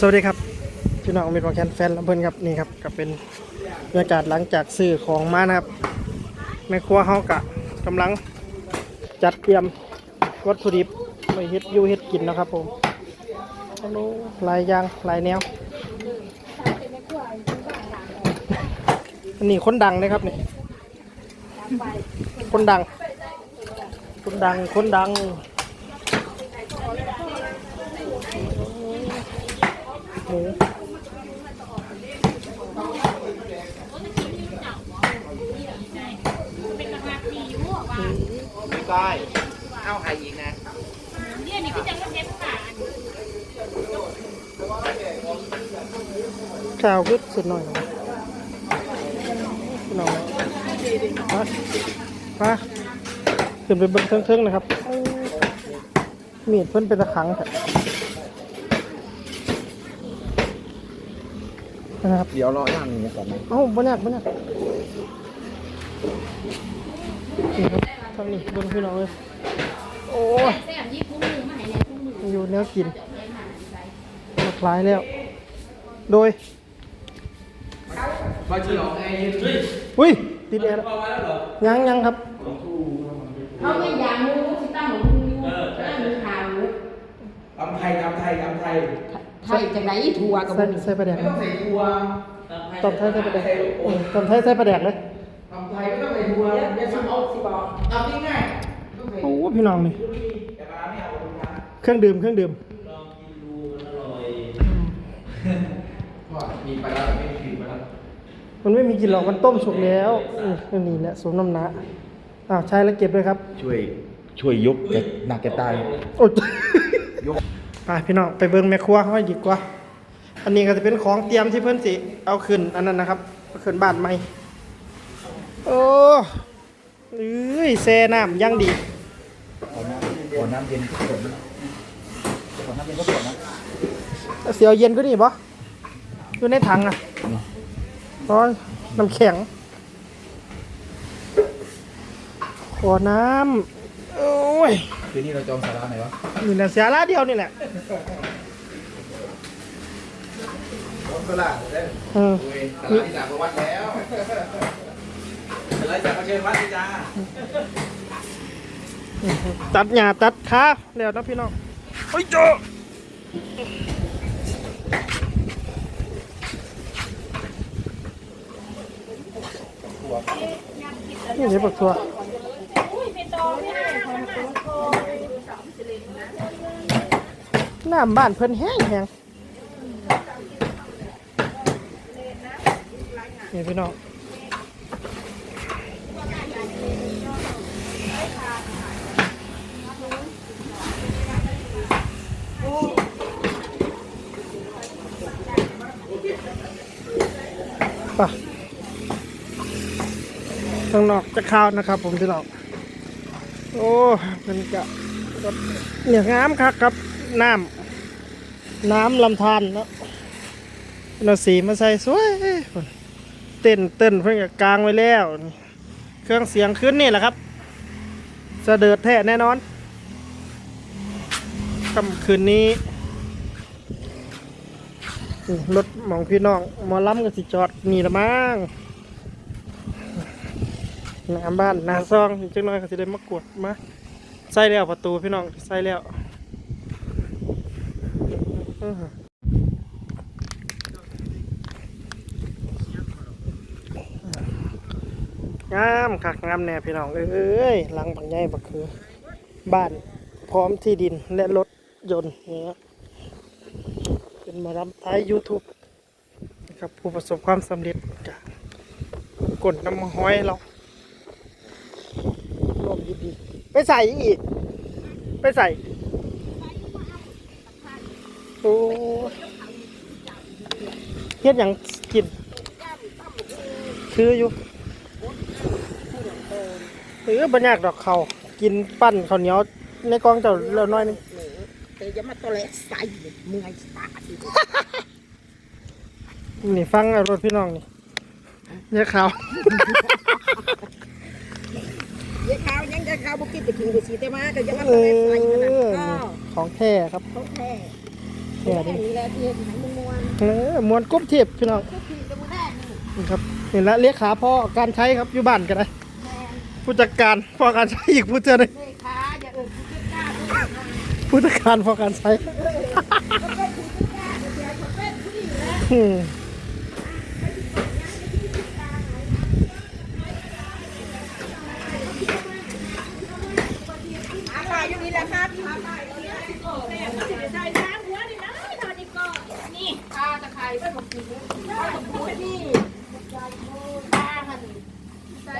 สวัสดีครับพี่น้องมิตรวงแคนแฟนลำเพิ่นครับนี่ครับก็เป็นบรรยากาศหลังจากซื้อของมานะครับแม่ครัวเฮากะกำลังจัดเตรียมวัตถุดิบไปเฮ็ดยูเฮ็ดกินนะครับผมโอ้โหหลายยางลายแนวอันนี้คนดังเลยครับนี่คนดัง คนดังคนดัง ก้อยเอาใครอีกนะเนี่ยนี่พี่จังก็เทปค่ะข้าวขึ้นสุดหน่อยหน่อยมามาขึ้นไปเบิ้งเทิงๆนะครับ มีดเพิ่นเป็นตะขังครับนะครับเดี๋ยวรอย่างนี้ก่อนนะเอ้าบ่ยากบ่ยากนี่ครับ ทางนี้เบิ้งพี่น้องเลยโอ้ยแซ่บยี่ปุ้งมือมาให้เนี่ยปุ้งมืออยู่แนวกินหลากหลายแล้ว โดยมาฉลองไอ้เฮ้ยอุ้ยติดแอร์แล้วมาแล้วเหรอยังยังครับเขาไม่อยากมูสิตั้งของมึงอยู่ตั้งมือขาวตำไทยตำไทยตำไทยไทยจากไหนถั่วกับใส่มึงใส่ปลาแดกไม่ไหมต้องใส่ทัวตบไทยใส่ปลาแดกอืมตบไทยใส่ปลาแดกเลย เอาสิบอกตำง่ายๆต้องใส่โอ้พี่น้องนี่แต่ปลาไม่เอาทุกครั้งเครื่องดื่มเครื่องดื่มเพราะมีปลาแล้วไม่มีปลาแล้วมันไม่มีกลินหรอกมันต้มสุกแล้วอืมนี่แหละสมน้ำหนาอ้าวใช้แล้วเก็บเลยครับช่วย ช่วยยกแกหนักแกตาย โอ้ยยกไปพี่น้องไปเบิ่งแม่ครัวเขาดีกว่า อันนี้ก็จะเป็นของเตรียมที่เพิ่นสิเอาขึ้นอันนั้นนะครับเอาขึ้นบ้านใหม่โอ้ เอ้ยแซ่น้ำยังดีขอน้ำขอน้ำเย็นก็ขวดนะขอน้ำเย็นก็ขวดนะเสียวเย็นก็นี่ปะอยู่ในถังอะร้อนน้ำแข็ง ขอน้ำโอ้ยคืนนี้เราจองสาราไหนวะนี่แหละเสียละเดียวนี่แหละรถก็ล่ะได้เออเว้ยตลาดที่จากวัดแล้ว ตลาดจากมาเชิญวัดจ้าตัดหญ้าตัดขาแล้วนะพี่น้องเฮ้ยโจนี่เดี๋ยวปักตัวน้ำบ้านเพิ่นแห้งแห้งนี่พี่น้อง ไปข้างนอกจะข้าวนะครับ ผมพี่น้องโอ้เป็นกะก็เนี่ยงามครับครับ น้ำน้ำลำธารเนาะเราสีมาใส่สวยเต้นเต้นเพื่อกกลางไว้แล้วนี่ เครื่องเสียงขึ้นนี่แหละครับจะเดิดแท้แน่นอนค่ำคืนนี้รถหมองพี่น้องมอล้ำก็สิจอดนี่ละมั้งหน้าบ้านหน้าซองจังน้อยก็สิได้มากวดมาใส่แล้วประตูพี่น้องใส่แล้วอื้อหือ งามคักงามแน่พี่น้องเอ้ยหลังบักใหญ่บักคือ บ้านพร้อมที่ดินและรถยนต์เนี่ยเป็นมารับท้าย YouTube นะครับผู้ประสบความสำเร็จจากกดน้ำห้อยเราร่วมยินดี ไปใส่อีก ไปใส่โอ้เฮ็ดอย่างกิน คืออยู่ เออบรรยากดอกเขากินปั้นข้าวเหนียวในกองเจ้าเล็น้อยหนึงแต่จะมาตัวเล็กใส่เมื่อยตาดินี่ฟังเอารถพี่น้องนี่เนี่ยขาวยายขาวยังยายขาวบุกินจะกินกูสีแต่มาก็ยังมาเอตัวเล็กใส่มันนะอก็ของแท้ครับเขาแท้แก่ดินี่แหละที่เห็นมันมวนเออมวนกบเทียบพี่น้องก็คือจะมาได้นี่นี่ครับนี่ละเรียกขาพ่อการใช้ครับอยู่บ้านกันได้แมน ผู้จัดการพ่อการใช้อีกผู้เจอเลยเลขาอย่าเอิญคุณกล้าด้วยนะผู้จัดการพ่อการใช้ก็เป็นคุณกล้าเดี๋ยวเขาเป็นผู้หญิงแล้วอืมอาตายอยู่นี่ ม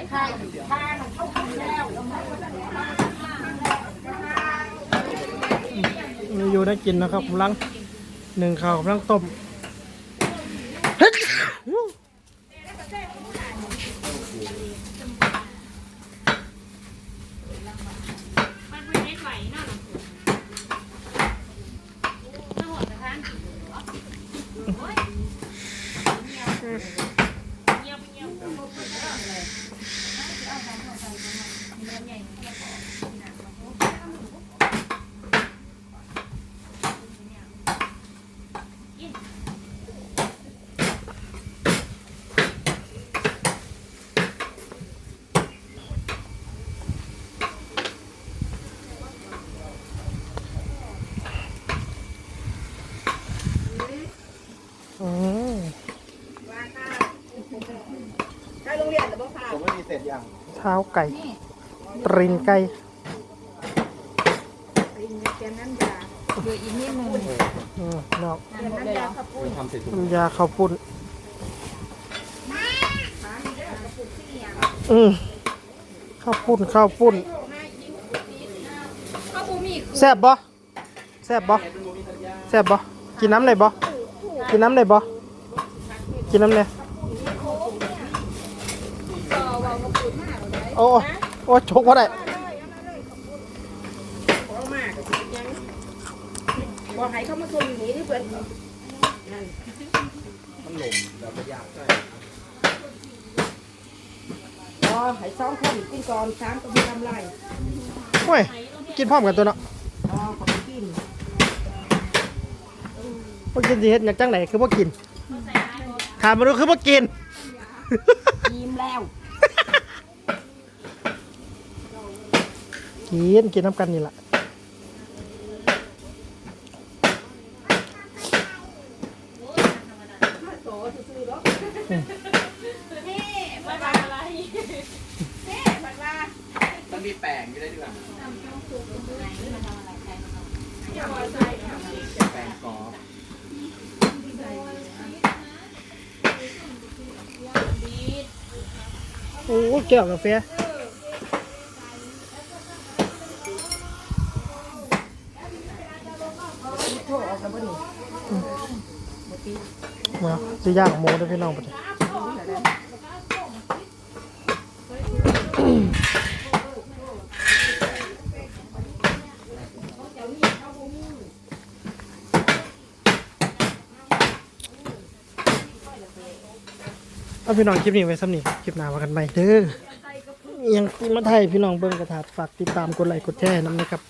ีอยู่ได้กินนะครับกำลังหนึ่งข้าวกำลังต้มเฮ้ย มันไม่ได้ไหวเนาะถ้าหมดนะคะเงียบเงียบ อืมไปโรงเรียนหรือเปล่าผมไม่มีเสร็จยังเท้าไก่ตรินไก่อินเตียนน้ำยาเดี๋ยวอีกนิดนึงอืมนอกเตียนน้ำยาขับปุ้นทำเสร็จทุกน้ำยาข้าวปุ้นอืมข้าวปุ้นข้าวปุ้นข้าวบุมีแซ่บบ่แซ่บบ่แซ่บบ่กินน้ำไหนบ่ กินน้ำไหนบ่กินน้ำไหนต่อวาวกุดมากเลยโอ้โอ้โอ้ชกว่าได้ขอมากยังบอกให้เขามาส่งอย่างนี้ที่เพื่อนมันหลมแบบประหยัดใช่อ๋อให้สองคนกินก่อนสามก็มีกำไรโอ้ย กินพร้อมกันตัวเนาะ อ๋อขอบกิน บ่กินสิเฮ็ดหยังจังไหนคือบ่กินถามมาดูคือบ่กิน ยิ้มแล้วกินกินน้ำกันนี่แหละมันมาอะไรมันมีแป้งอยู่ได้ด้วยแป้งกรอบ โอ้แก้วกาแฟโทษออกแล้วบ่นี่มาสิย่างหมูเด้อพี่น้องปะ เอาพี่น้องคลิปนี้ไว้ซ้ำนี่คลิปหน้าว่ากันใหม่เด้อยังมาไทยพี่น้องเบิ่งกระถาฝากติดตามกดไลค์กดแชร์น้ำนะครับ